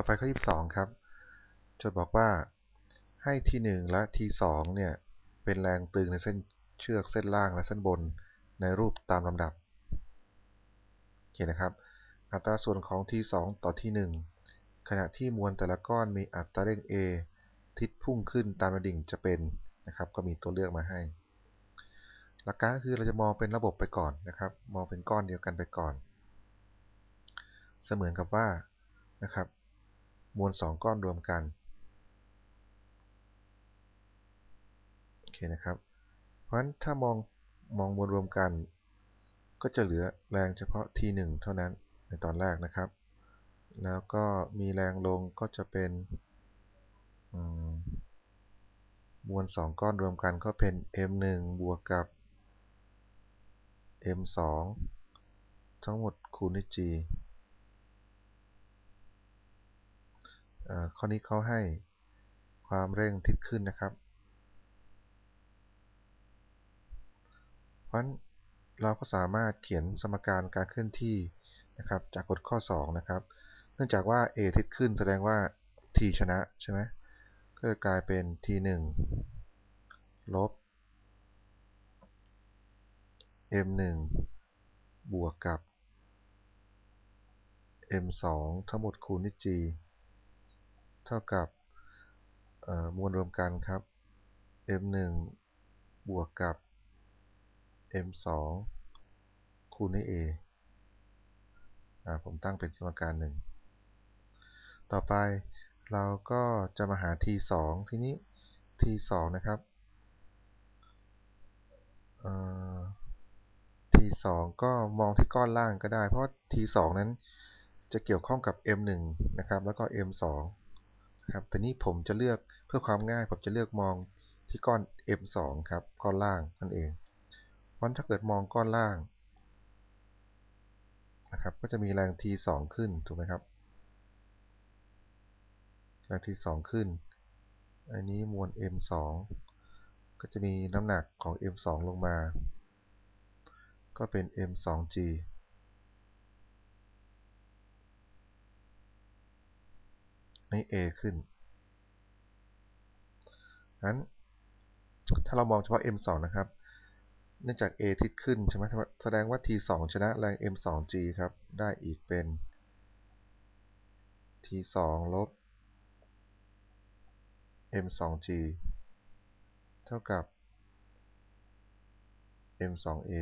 ต่อไปข้อ 22 ครับโจทย์บอกว่าให้ T1 และ T2 เนี่ย เป็นแรงตึงในเส้นเชือกเส้นล่างและเส้นบนในรูปตามลำดับโอเคนะครับ อัตราส่วนของ T2 ต่อ T1 ขณะที่มวลแต่ละก้อนมีอัตราเร่ง a ทิศพุ่งขึ้นตามระดิ่งจะเป็นนะครับ ก็มีตัวเลือกมาให้ หลักการก็คือเราจะมองเป็นระบบไปก่อนนะครับ มองเป็นก้อนเดียวกันไปก่อน เสมือนกับว่านะครับ มวล 2 ก้อนรวมกันโอเคนะครับ เพราะฉะนั้นถ้ามองมองมวลรวมกัน ก็จะเหลือแรงเฉพาะ T1 เท่านั้นในตอนแรกนะครับ แล้วก็มีแรงลงก็จะเป็นมวล 2 ก้อนรวมกันก็เป็น m1 บวกกับ m2 ทั้งหมดคูณด้วย g ข้อนี้เขาให้ความเร่งทิศขึ้นนะครับ เพราะนั้นเราก็สามารถเขียนสมการการเคลื่อนที่นะครับจากกฎข้อ 2 นะครับ เนื่องจากว่า a ทิศขึ้นแสดงว่า t ชนะใช่ไหมก็จะกลายเป็น t1 ลบ m1 บวกกับ m2 ทั้งหมดคูณด้วย g เท่ากับมวลรวมกันครับ m1 บวกกับ m2 คูณด้วย a ผมตั้งเป็นสมการหนึ่ง ต่อไปเราก็จะมาหา t2 ทีนี้ t2 นะครับ t2 ก็มองที่ก้อนล่างก็ได้ เพราะ t2 นั้นจะเกี่ยวข้องกับ m1 นะครับ แล้วก็ m2 ครับแต่นี้ผมจะเลือกเพื่อความง่ายผมจะเลือกมองที่ก้อน m2 ครับ ก้อนล่างนั่นเองเพราะถ้าเกิดมองก้อนล่างนะครับ ก็จะมีแรง t2 ขึ้น ถูกไหมครับ แรง t2 ขึ้น อันนี้มวล m2 ก็จะมีน้ำหนักของ m2 ลงมา ก็เป็น m2g ให้ a ขึ้นนั้นถ้าเรามองเฉพาะ m2 นะครับ เนื่องจาก a ทิศขึ้นใช่ไหมแสดงว่า t2 ชนะแรง m2g ครับ ได้อีกเป็น t2 ลบ m2g เท่ากับ m2a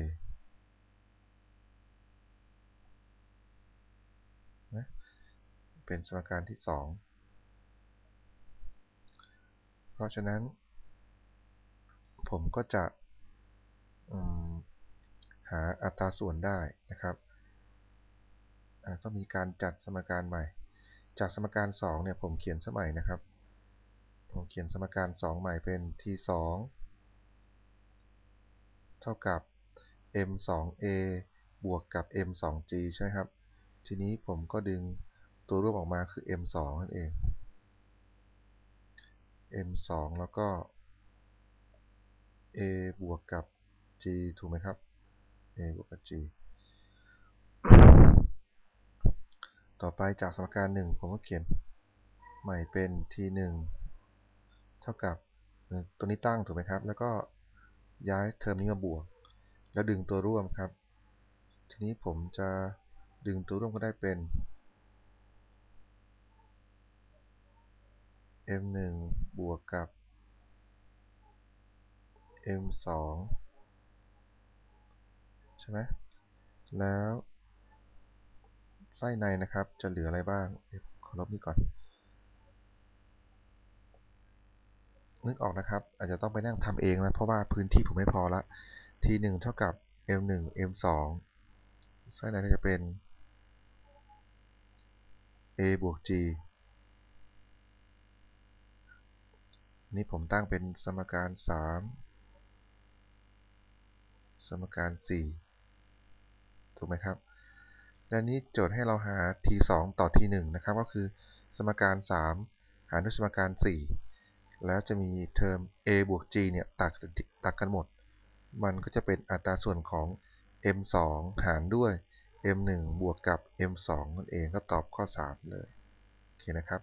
เป็นสมการที่ 2 เพราะฉะนั้น ผมก็จะหาอัตราส่วนได้นะครับต้องมีการจัดสมการใหม่ จากสมการ 2 เนี่ยผมเขียนสมัยนะครับ ผมเขียนสมการ 2 ใหม่เป็น t 2เท่ากับ m 2 a บวกกับ m 2 g ใช่ไหมครับ ทีนี้ผมก็ดึงตัวรูปออกมาคือ m 2นั่นเอง m 2แล้วก็ a บวกกับ g ถูกไหมครับ a บวกกับ g ต่อไปจากสมการ 1 ผมก็เขียนใหม่เป็น t 1เท่ากับตัวนี้ตั้งถูกไหมครับ แล้วก็ย้ายเทอมนี้มาบวก แล้วดึงตัวร่วมครับ ทีนี้ผมจะดึงตัวร่วมก็ได้เป็น m1 บวกกับ m2 ใช่ไหมแล้วไส้ในนะครับจะเหลืออะไรบ้างขอลบนี่ก่อน นึกออกนะครับ อาจจะต้องไปนั่งทำเองนะ เพราะว่าพื้นที่ผมไม่พอละ t1 เท่ากับ m1 m2 ไส้ในก็จะเป็น a บวก g นี่ผมตั้งเป็นสมการ 3 สมการ 4 ถูกไหมครับ และนี้โจทย์ให้เราหา t 2 ต่อ t 1 นะครับ ก็คือสมการ 3 หารด้วยสมการ 4 แล้วจะมีเทอม a บวก g เนี่ยตัดตัดกันหมด มันก็จะเป็นอัตราส่วนของ m 2 หารด้วย m 1 บวกกับ m 2 นั่นเองก็ตอบข้อ 3 เลย โอเคนะครับ